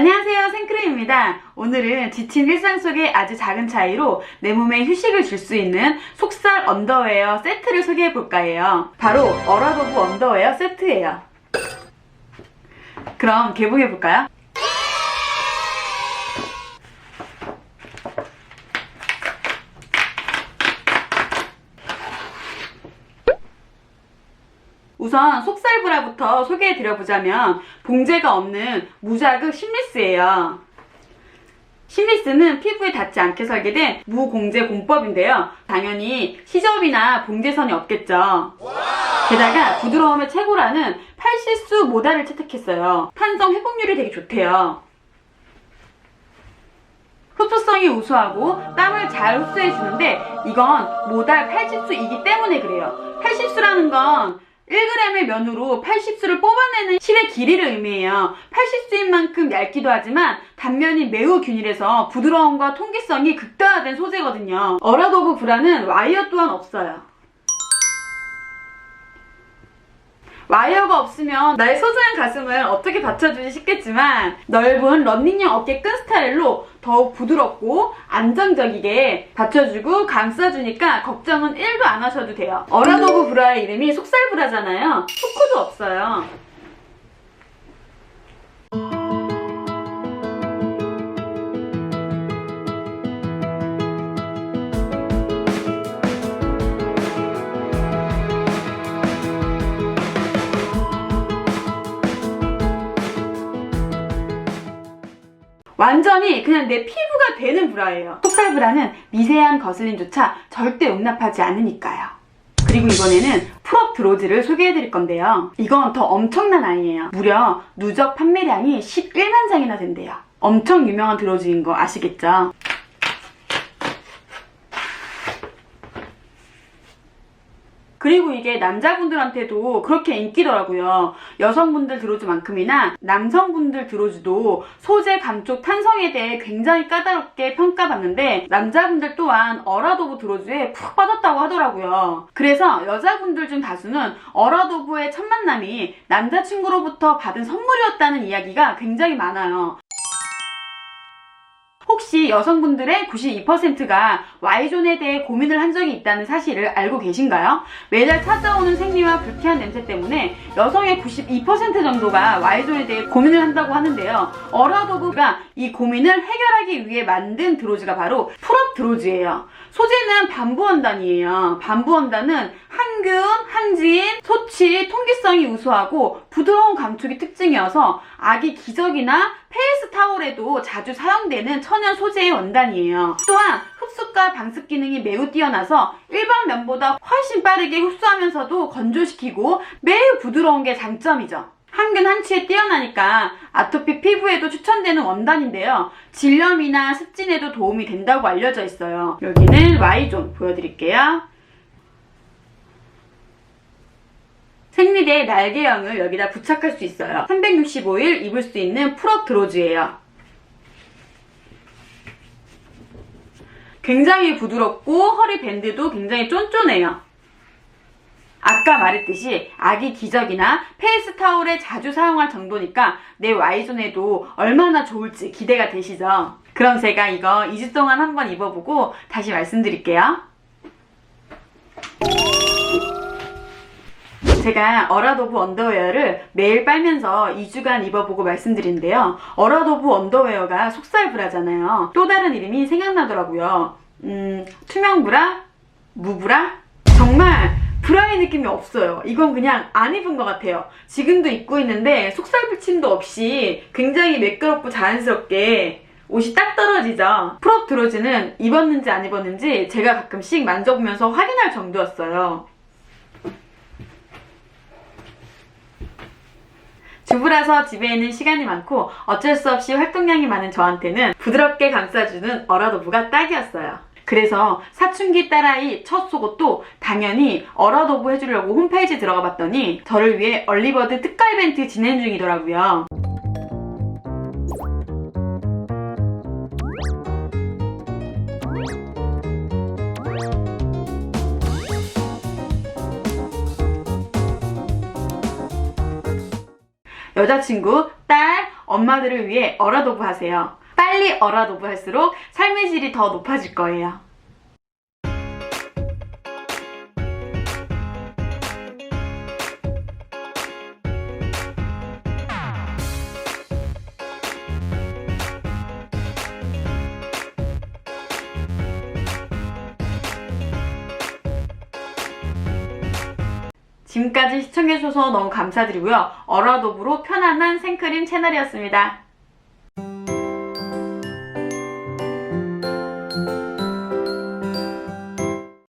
안녕하세요 생크림입니다. 오늘은 지친 일상 속의 아주 작은 차이로 내 몸에 휴식을 줄 수 있는 속살 언더웨어 세트를 소개해 볼까 해요? 바로 어라도브 언더웨어 세트예요. 그럼 개봉해 볼까요? 우선 속살브라부터 소개해 드려보자면 봉제가 없는 무자극 심리스예요. 심리스는 피부에 닿지 않게 설계된 무공제 공법인데요. 당연히 시접이나 봉제선이 없겠죠. 게다가 부드러움의 최고라는 팔실수 모달을 채택했어요. 탄성 회복률이 되게 좋대요. 흡수성이 우수하고 땀을 잘 흡수해 주는데 이건 모달 80수이기 때문에 그래요. 80수라는 건 1g의 면으로 80수를 뽑아내는 실의 길이를 의미해요. 80수인 만큼 얇기도 하지만 단면이 매우 균일해서 부드러움과 통기성이 극대화된 소재거든요. 어라도브 브라는 와이어 또한 없어요. 와이어가 없으면 나의 소중한 가슴을 어떻게 받쳐주지 싶겠지만 넓은 런닝용 어깨 끈 스타일로 더욱 부드럽고 안정적이게 받쳐주고 감싸주니까 걱정은 1도 안 하셔도 돼요. 어라도브 브라의 이름이 속살 브라잖아요. 후크도 없어요. 완전히 그냥 내 피부가 되는 브라예요. 속살 브라는 미세한 거슬림조차 절대 용납하지 않으니까요. 그리고 이번에는 풀업 드로즈를 소개해드릴 건데요. 이건 더 엄청난 아이예요. 무려 누적 판매량이 11만 장이나 된대요. 엄청 유명한 드로즈인 거 아시겠죠? 그리고 이게 남자분들한테도 그렇게 인기더라고요. 여성분들 드로즈만큼이나 남성분들 드로즈도 소재 감촉 탄성에 대해 굉장히 까다롭게 평가받는데 남자분들 또한 어라도브 드로즈에 푹 빠졌다고 하더라고요. 그래서 여자분들 중 다수는 어라도브의 첫 만남이 남자친구로부터 받은 선물이었다는 이야기가 굉장히 많아요. 혹시 여성분들의 92%가 Y존에 대해 고민을 한 적이 있다는 사실을 알고 계신가요? 매달 찾아오는 생리와 불쾌한 냄새 때문에 여성의 92% 정도가 Y존에 대해 고민을 한다고 하는데요. 어라도브가 이 고민을 해결하기 위해 만든 드로즈가 바로 풀업 드로즈예요. 소재는 반부 원단이에요. 반부 원단은 항균, 항진, 소치, 통기성이 우수하고 부드러운 감촉이 특징이어서 아기 기저귀나 페이스 타올에도 자주 사용되는 천연 소재의 원단이에요. 또한 흡수과 방습 기능이 매우 뛰어나서 일반 면보다 훨씬 빠르게 흡수하면서도 건조시키고 매우 부드러운 게 장점이죠. 항균 한치에 뛰어나니까 아토피 피부에도 추천되는 원단인데요. 질염이나 습진에도 도움이 된다고 알려져 있어요. 여기는 Y존 보여드릴게요. 생리대 날개형을 여기다 부착할 수 있어요. 365일 입을 수 있는 풀업 드로즈예요. 굉장히 부드럽고 허리 밴드도 굉장히 쫀쫀해요. 아까 말했듯이 아기 기저귀나 페이스 타올에 자주 사용할 정도니까 내 Y존에도 얼마나 좋을지 기대가 되시죠? 그럼 제가 이거 2주 동안 한번 입어보고 다시 말씀드릴게요. 제가 어라도브 언더웨어를 매일 빨면서 2주간 입어보고 말씀드리는데요. 어라도브 언더웨어가 속살 브라잖아요. 또 다른 이름이 생각나더라고요. 음, 투명 브라? 무브라? 정말 브라의 느낌이 없어요. 이건 그냥 안 입은 것 같아요. 지금도 입고 있는데 속살 붙임도 없이 굉장히 매끄럽고 자연스럽게 옷이 딱 떨어지죠. 프롭 드로즈는 입었는지 안 입었는지 제가 가끔씩 만져보면서 확인할 정도였어요. 주부라서 집에 있는 시간이 많고 어쩔 수 없이 활동량이 많은 저한테는 부드럽게 감싸주는 어라도브가 딱이었어요. 그래서 사춘기 딸아이 첫 속옷도 당연히 어라도브 해주려고 홈페이지 들어가 봤더니 저를 위해 얼리버드 특가 이벤트 진행 중이더라고요. 여자친구, 딸, 엄마들을 위해 어라도브 하세요. 빨리 어라도브 할수록 삶의 질이 더 높아질 거예요. 지금까지 시청해주셔서 너무 감사드리고요. 어라도브로 편안한 생크림 채널이었습니다.